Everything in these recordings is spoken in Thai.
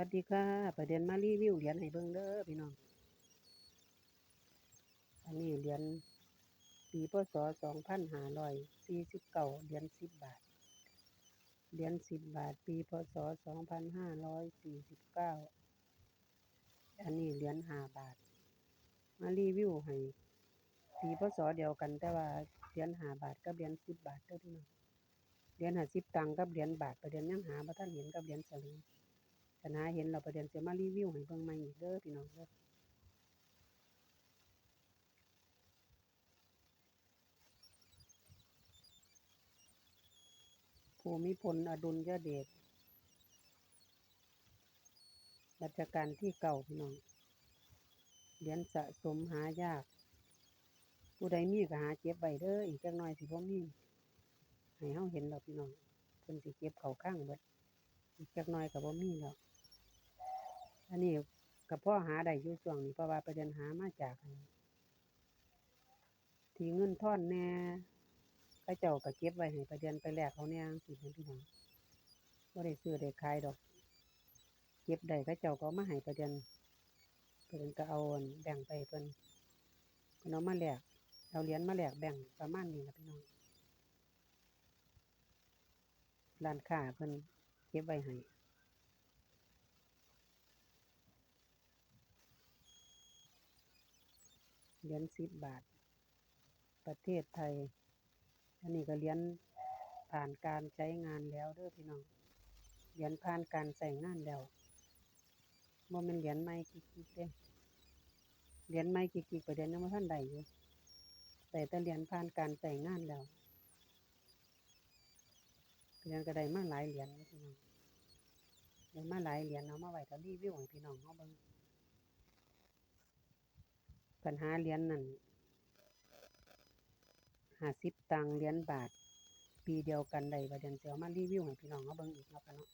บัดดีค่ะประเด็นมารีวิวเหรียญให้เบิ่งเด้อพี่น้อง อันนี้เหรียญปีพศสองพันห้าร้อยสี่สิบเก้าเหรียญสิบบาท เหรียญสิบบาท ปีพศสองพันห้าร้อยสี่สิบเก้าอันนี้เหรียญห้าบาท มารีวิวให้ปีพศเดียวกันแต่ว่าเหรียญห้าบาทกับเหรียญสิบบาทเด้อพี่น้อง เหรียญห้าสิบตังค์กับเหรียญบาทประเด็นยังหาบ่ทันเห็นกับเหรียญสลึง คันหาเห็นเราประเด็นจะมารีวิวให้เบิ่งใหม่อีกเด้อพี่น้องเด้อภูมิพลอดุลยเดชรัชกาลที่เก่าพี่น้องเหรียญสะสมหายาก ผู้ใดมีก็หาเก็บไว้เด้ออีกจักหน่อยสิบ่มีให้เฮาเห็นแล้วพี่น้องเพิ่นสิเก็บเขาข้างเบิดอีกจักหน่อยก็บ่มีแล้ว อันนี้ก็พอหาได้อยู่ช่วงนี้เพราะว่าประเด็นหามาจากที่เงินทอนแน่เขาเจ้าก็เก็บไว้ให้ประเด็นไปแลกเอาแหน่จังซี้แม่นพี่น้องบ่ได้ซื้อได้ขายดอก เก็บได้เขาเจ้าก็มาให้ประเด็นประเด็นก็เอาแบ่งไปเพิ่อนเพิ่นเอามาแลกเอาเหรียญมาแลกแบ่งประมาณนี้ล่ะพี่น้องร้านค้าเพิ่อนเก็บไว้ให้ เหรียญสิบบาท ประเทศไทย อันนี้ก็เหรียญผ่านการใช้งานแล้วเด้อพี่น้อง เหรียญผ่านการใช้งานแล้วบ่แม่นเหรียญใหม่กิ๊กเด้เหรียญใหม่กิ๊กประเด็นยังบ่ทันได้อยู่แต่แต่เหรียญผ่านการใช้งานแล้วเหรียญก็ได้มาหลายเหรียญพี่น้องได้มาหลายเหรียญเอามาไว้ถ้ารีวิวให้พี่น้องเฮาเบิ่ง ปัญหาเหรียญนั่นห้าสิบตังเหรียญบาท ปีเดียวกันได้ประเด็นสิเอามารีวิวให้พี่น้องเขาเบิ่งอีกเนาะค่ะเนาะ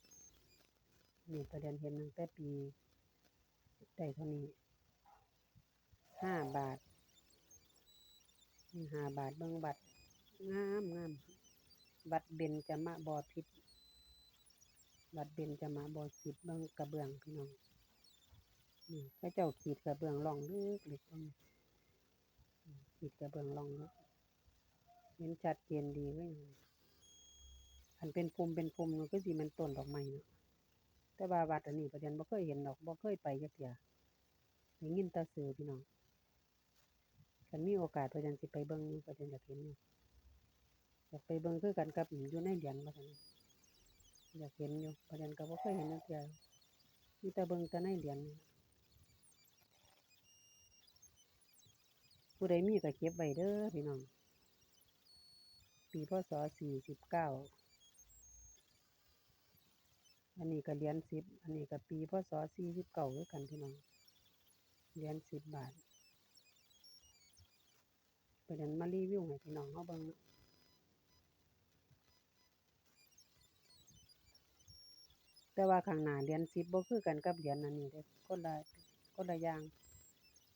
นี่ประเด็นเห็นตั้งแต่ปีได้เท่านี้ห้าบาทนี่ห้าบาทเบิ่งบัตรงามงามบัตรเบญจะมะบอพิษบัตรเบญจะมะบอพิษเบิ่งกระเบื้องพี่น้อง นี่พระเจ้าขีดกระเบื้องร่องลึกลึกตรงนี้อืมขีดกระเบื้องร่องลึกเห็นชัดเจนดีเลยอันเป็นภูมิเป็นภูมิมันก็สิมันต้นดอกไม้เนาะแต่ว่าวัดอันนี้ประเด็นบ่เคยเห็นดอกบ่เคยไปจักเที่ยได้ยินต่สื่อพี่น้องคันมีโอกาสประเด็นสิไปเบิ่งประเด็นอยากเห็นอยู่อยากไปเบิ่งคือกันกับอยู่ในเหรียญว่าซั่นอยากเห็นอยู่ประเด็นก็บ่เคยเห็นจักเที่ยมีแต่เบิ่งแต่ในเหรียญนี่ ผู้ใดมีก็เก็บไว้เด้อพี่น้อง ปีพศสี่สิบเก้าอันนี้ก็เหรียญสิบ อันนี้ก็ปีพศสี่สิบเก้าคือกันพี่น้อง เหรียญสิบบาทประเด็นมารีวิวให้พี่น้องเขาเบิ่งเนาะแต่ว่าข้างหน้าเหรียญสิบบ่คือกันกับเหรียญอันนี้เด้อคนละคนละอย่าง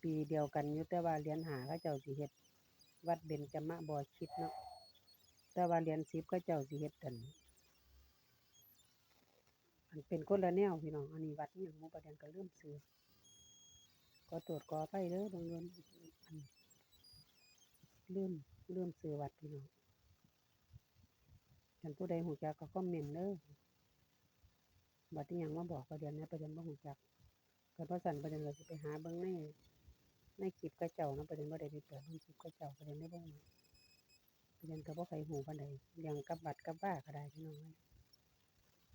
ปีเดียวกันอยู่แต่ว่าเหรียญหาเขาเจ้าสิเฮ็ดวัดเบญจมะบอชิดเนาะแต่ว่าเหรียญสิบเขาเจ้าสิเฮ็ดกันมันเป็นคนละแนวพี่น้องอันนี้วัดอิหยังหมูประเด็นก็ลืมซื้อก็ตรวจกอไปเด้อบางเงินอันลืมลืมซื้อวัดพี่น้องท่านผู้ใดหูจักก็คอมเมนต์เด้อวัดอิหยังมาบอกประเด็นนะประเด็นบ่หูจักก็เพราะสันประเด็นก็สิไปหาเบิ่งใน ในคลิปกระเจ้านะประเด็นบ่าได้ไปเปิดในคลิปกระเจ้าประเด็นได้บ่ฮู้ประเด็นก็บ่ใครฮู้ปานใดเรื่องกับบัตรกับบ้าก็ได้พี่น้องเอ้ย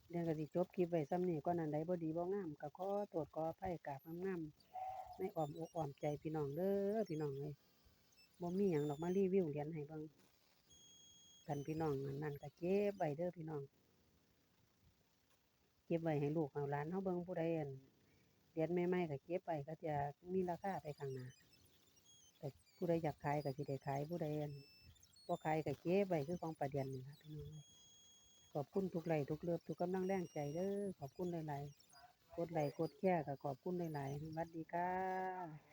เรื่องก็สิจบคลิปไว้ซ้ำนี้ก่อนอันใดบ่ดีบ่งามก็ขอโทษขออภัยกาบงามๆในอ้อมอกอ้อมใจพี่น้องเด้อพี่น้องเอ้ยบ่มีหยังดอกมารีวิวเหรียญให้เบิ่งกันพี่น้องนนั้นก็เก็บไว้เด้อพี่น้อง เก็บไว้ให้ลูกให้หลานเฮาเบิ่งผู้ใดอั่น เหรียญใหม่ๆก็เก็บไปก็จะมีราคาไปข้างหน้าแต่ผู้ใดอยากขายก็สิได้ขายผู้ใดบ่ขายก็เก็บไว้คือของประเดียนนี่ล่ะพี่น้องขอบคุณทุกไลทุกเลือบทุกกำลังแรงใจเด้อขอบคุณหลายๆกดไลค์กดแชร์ก็ขอบคุณหลายๆสวัสดีค่ะ